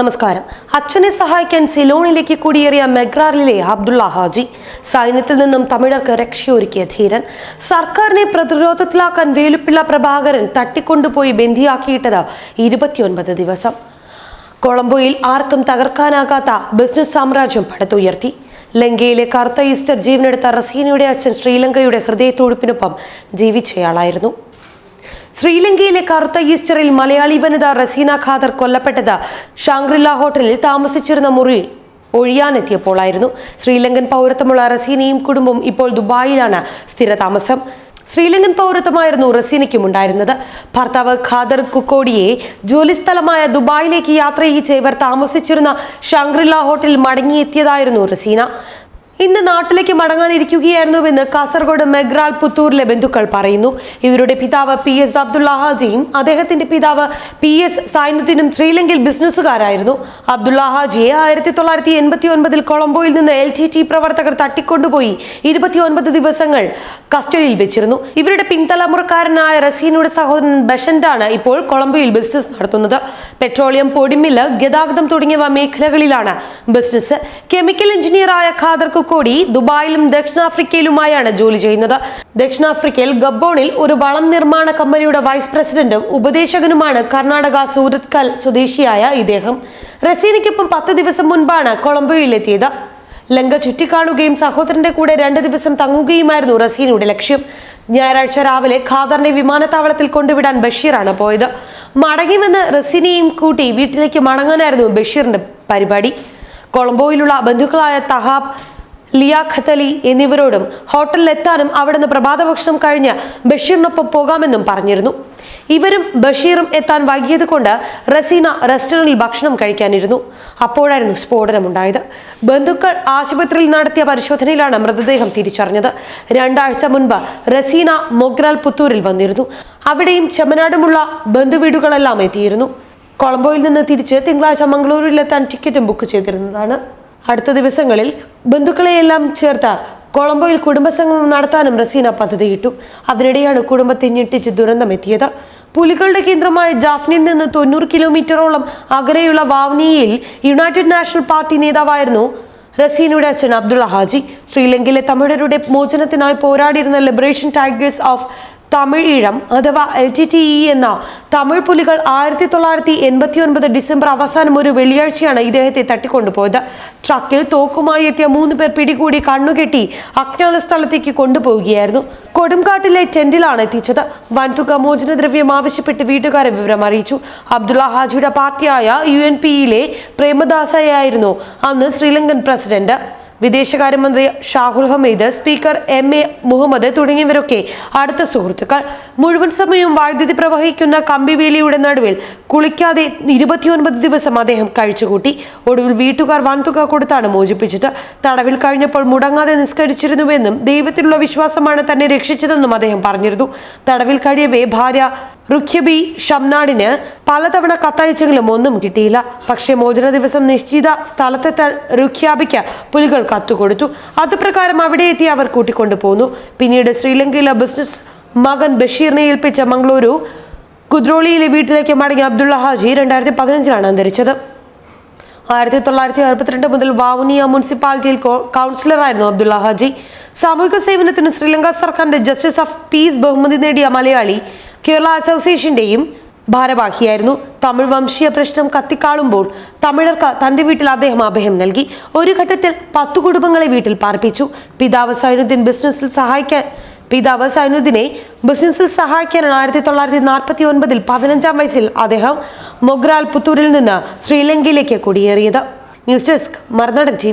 നമസ്കാരം. അച്ഛനെ സഹായിക്കാൻ സിലോണിലേക്ക് കുടിയേറിയ മെഗ്രാറിലെ അബ്ദുള്ള ഹാജി സൈന്യത്തിൽ നിന്നും തമിഴർക്ക് രക്ഷയൊരുക്കിയ ധീരൻ സർക്കാരിനെ പ്രതിരോധത്തിലാക്കാൻ വേലുപ്പിള്ള പ്രഭാകരൻ തട്ടിക്കൊണ്ടുപോയി ബന്ധിയാക്കിയിട്ടത് ഇരുപത്തിയൊൻപത് ദിവസം. കൊളംബോയിൽ ആർക്കും തകർക്കാനാകാത്ത ബിസിനസ് സാമ്രാജ്യം പടുത്തുയർത്തി. ലങ്കയിലെ കറുത്ത ഈസ്റ്റർ ജീവനെടുത്ത റസീനയുടെ അച്ഛൻ ശ്രീലങ്കയുടെ ഹൃദയത്തൊഴുപ്പിനൊപ്പം ജീവിച്ചയാളായിരുന്നു. ശ്രീലങ്കയിലെ കറുത്ത ഈസ്റ്ററിൽ മലയാളി വനിത റസീന ഖാദർ കൊല്ലപ്പെട്ടത് ഷാങ്ക്രില്ല ഹോട്ടലിൽ താമസിച്ചിരുന്ന മുറി ഒഴിയാനെത്തിയപ്പോഴായിരുന്നു ശ്രീലങ്കൻ പൗരത്വമുള്ള റസീനയും കുടുംബവും ഇപ്പോൾ ദുബായിലാണ് സ്ഥിരതാമസം ശ്രീലങ്കൻ പൗരത്വമായിരുന്നു റസീനയ്ക്കും ഉണ്ടായിരുന്നത്. ഭർത്താവ് ഖാദർ കുക്കോടിയെ ജോലിസ്ഥലമായ ദുബായിലേക്ക് യാത്ര ചെയ്യിച്ച് ഇവർ താമസിച്ചിരുന്ന ഷാങ്ക്രില്ല ഹോട്ടലിൽ മടങ്ങിയെത്തിയതായിരുന്നു റസീന. ഇന്ന് നാട്ടിലേക്ക് മടങ്ങാനിരിക്കുകയായിരുന്നുവെന്ന് കാസർഗോഡ് മെഗ്രാൽ പുത്തൂരിലെ ബന്ധുക്കൾ പറയുന്നു. ഇവരുടെ പിതാവ് പി എസ് അബ്ദുള്ള ഹാജിയും അദ്ദേഹത്തിന്റെ പിതാവ് പി എസ് സൈനുദ്ദീനും ശ്രീലങ്കയിൽ ബിസിനസ്സുകാരായിരുന്നു. അബ്ദുള്ള ഹാജിയെ ആയിരത്തി തൊള്ളായിരത്തി എൺപത്തി ഒൻപതിൽ കൊളംബോയിൽ നിന്ന് എൽ ടി ടി പ്രവർത്തകർ തട്ടിക്കൊണ്ടുപോയി ഇരുപത്തിയൊൻപത് ദിവസങ്ങൾ കസ്റ്റഡിയിൽ വെച്ചിരുന്നു. ഇവരുടെ പിൻതലമുറക്കാരനായ റസീനയുടെ സഹോദരൻ ബഷന്റാണ് ഇപ്പോൾ കൊളംബോയിൽ ബിസിനസ് നടത്തുന്നത്. പെട്രോളിയം പൊടിമില്ല് ഗതാഗതം തുടങ്ങിയവ മേഖലകളിലാണ് ബിസിനസ് കെമിക്കൽ എഞ്ചിനീയറായ ഖാദർ കുക്കോടി ദുബായിലും ദക്ഷിണാഫ്രിക്കയിലുമായാണ് ജോലി ചെയ്യുന്നത്. ദക്ഷിണാഫ്രിക്കയിൽ ഗബ്ബോണിൽ ഒരു വളം നിർമ്മാണ കമ്പനിയുടെ വൈസ് പ്രസിഡന്റും ഉപദേശകനുമാണ് കർണാടക സൂരത്കൽ സ്വദേശിയായ ഇദ്ദേഹം. റസീനയ്ക്കൊപ്പം പത്ത് ദിവസം മുൻപാണ് കൊളംബോയിലെത്തിയത്. ലങ്ക ചുറ്റിക്കാണുകയും സഹോദരന്റെ കൂടെ രണ്ട് ദിവസം തങ്ങുകയുമായിരുന്നു റസീനയുടെ ലക്ഷ്യം. ഞായറാഴ്ച രാവിലെ ഖാദറിനെ വിമാനത്താവളത്തിൽ കൊണ്ടുവിടാൻ ബഷീറാണ് പോയത്. മടങ്ങിവന്ന് റസീനയും കൂട്ടി വീട്ടിലേക്ക് മടങ്ങാനായിരുന്നു ബഷീറിന്റെ പരിപാടി. കൊളംബോയിലുള്ള ബന്ധുക്കളായ തഹാബ് ലിയാഖത്ത് അലി എന്നിവരോടും ഹോട്ടലിലെത്താനും അവിടുന്ന് പ്രഭാതഭക്ഷണം കഴിഞ്ഞ് ബഷീറിനൊപ്പം പോകാമെന്നും പറഞ്ഞിരുന്നു. ഇവരും ബഷീറും എത്താൻ വൈകിയത് കൊണ്ട് റസീന റെസ്റ്റോറന്റിൽ ഭക്ഷണം കഴിക്കാനിരുന്നു. അപ്പോഴായിരുന്നു സ്ഫോടനമുണ്ടായത്. ബന്ധുക്കൾ ആശുപത്രിയിൽ നടത്തിയ പരിശോധനയിലാണ് മൃതദേഹം തിരിച്ചറിഞ്ഞത്. രണ്ടാഴ്ച മുൻപ് റസീന മൊഗ്രാൽ പുത്തൂരിൽ വന്നിരുന്നു. അവിടെയും ചെമ്മനാടുമുള്ള ബന്ധുവീടുകളെല്ലാം എത്തിയിരുന്നു. കൊളംബോയിൽ നിന്ന് തിരിച്ച് തിങ്കളാഴ്ച മംഗളൂരുവിലെത്താൻ ടിക്കറ്റും ബുക്ക് ചെയ്തിരുന്നതാണ്. അടുത്ത ദിവസങ്ങളിൽ ബന്ധുക്കളെയെല്ലാം ചേർത്ത കൊളംബോയിൽ കുടുംബസംഗമം നടത്താനും റസീന പദ്ധതിയിട്ടു. അതിനിടെയാണ് കുടുംബത്തെ ഞെട്ടിച്ച് ദുരന്തമെത്തിയത് പുലികളുടെ കേന്ദ്രമായ ജാഫ്നിൽ നിന്ന് തൊണ്ണൂറ് കിലോമീറ്ററോളം അകലെയുള്ള വാവ്നിയിൽ യുണൈറ്റഡ് നാഷണൽ പാർട്ടി നേതാവായിരുന്നു റസീനയുടെ അച്ഛൻ അബ്ദുള്ള ഹാജി. ശ്രീലങ്കയിലെ തമിഴരുടെ മോചനത്തിനായി പോരാടിയിരുന്ന ലിബറേഷൻ ടൈഗേഴ്സ് ഓഫ് തമിഴീഴം അഥവാ എൽ ടി ടി ഇ എന്ന തമിഴ് പുലികൾ ആയിരത്തി തൊള്ളായിരത്തി എൺപത്തി ഒൻപത് ഡിസംബർ അവസാനം ഒരു വെള്ളിയാഴ്ചയാണ് ഇദ്ദേഹത്തെ തട്ടിക്കൊണ്ടുപോയത്. ട്രക്കിൽ തോക്കുമായി എത്തിയ മൂന്ന് പേർ പിടികൂടി കണ്ണുകെട്ടി അജ്ഞാത സ്ഥലത്തേക്ക് കൊണ്ടുപോവുകയായിരുന്നു. കൊടുംകാട്ടിലെ ടെന്റിലാണ് എത്തിച്ചത്. വൻതുക മോചനദ്രവ്യം ആവശ്യപ്പെട്ട് വീട്ടുകാരെ വിവരം അറിയിച്ചു. അബ്ദുള്ള ഹാജിയുടെ പാർട്ടിയായ യു എൻ പിയിലെ പ്രേമദാസയായിരുന്നു അന്ന് ശ്രീലങ്കൻ പ്രസിഡന്റ്. വിദേശകാര്യമന്ത്രി Shahul Hameed speaker M A Muhammad തുടങ്ങിയവരൊക്കെ അടുത്ത സുഹൃത്തുക്കൾ. മുഴുവൻ സമയവും വൈദ്യുതി പ്രവഹിക്കുന്ന കമ്പിവേലിയുടെ നടുവിൽ കുളിക്കാതെ ഇരുപത്തിയൊൻപത് ദിവസം അദ്ദേഹം കഴിച്ചുകൂട്ടി. ഒടുവിൽ വീട്ടുകാർ വൻതുക കൊടുത്താണ് മോചിപ്പിച്ചത്. തടവിൽ കഴിഞ്ഞപ്പോൾ മുടങ്ങാതെ നിസ്കരിച്ചിരുന്നുവെന്നും ദൈവത്തിലുള്ള വിശ്വാസമാണ് തന്നെ രക്ഷിച്ചതെന്നും അദ്ദേഹം പറഞ്ഞിരുന്നു. തടവിൽ കഴിയവേ ഭാര്യ റുഖ്യബി ഷംനാടിന് പലതവണ കത്തയച്ചെങ്കിലും ഒന്നും കിട്ടിയില്ല. പക്ഷേ മോചന ദിവസം നിശ്ചിത സ്ഥലത്തെ റുഖ്യാബിക്ക് പുലികൾ കത്തുകൊടുത്തു. അതുപ്രകാരം അവിടെ എത്തി അവർ കൂട്ടിക്കൊണ്ടു പോന്നു. പിന്നീട് ശ്രീലങ്കയിലെ ബിസിനസ് മകൻ ബഷീറിനെ ഏൽപ്പിച്ച മംഗളൂരു കുദ്രോളിയിലെ വീട്ടിലേക്ക് മടങ്ങിയ അബ്ദുള്ള ഹാജി രണ്ടായിരത്തി പതിനഞ്ചിലാണ് അന്തരിച്ചത്. ആയിരത്തി തൊള്ളായിരത്തി അറുപത്തിരണ്ട് മുതൽ വാവുനിയ മുനിസിപ്പാലിറ്റിയിൽ കൗൺസിലറായിരുന്നു അബ്ദുള്ള ഹാജി. സാമൂഹിക സേവനത്തിന് ശ്രീലങ്ക സർക്കാരിന്റെ ജസ്റ്റിസ് ഓഫ് പീസ് ബഹുമതി നേടിയ മലയാളി കേരള അസോസിയേഷന്റെയും ഭാരവാഹിയായിരുന്നു. തമിഴ് വംശീയ പ്രശ്നം കത്തിക്കാളുമ്പോൾ തമിഴർക്ക് തന്റെ വീട്ടിൽ അദ്ദേഹം അഭയം നൽകി. ഒരു ഘട്ടത്തിൽ പത്തു കുടുംബങ്ങളെ വീട്ടിൽ പാർപ്പിച്ചു. പിതാവ് സൈനുദ്ദീൻ ബിസിനസ്സിൽ സഹായിക്കാൻ പിതാവ് സൈനുദ്ദീനെ ബിസിനസ്സിൽ സഹായിക്കാനാണ് ആയിരത്തി തൊള്ളായിരത്തി നാൽപ്പത്തി ഒൻപതിൽ പതിനഞ്ചാം വയസ്സിൽ അദ്ദേഹം മൊഗ്രാൽ പുത്തൂരിൽ നിന്ന് ശ്രീലങ്കയിലേക്ക് കുടിയേറിയത്. News desk Marunadan T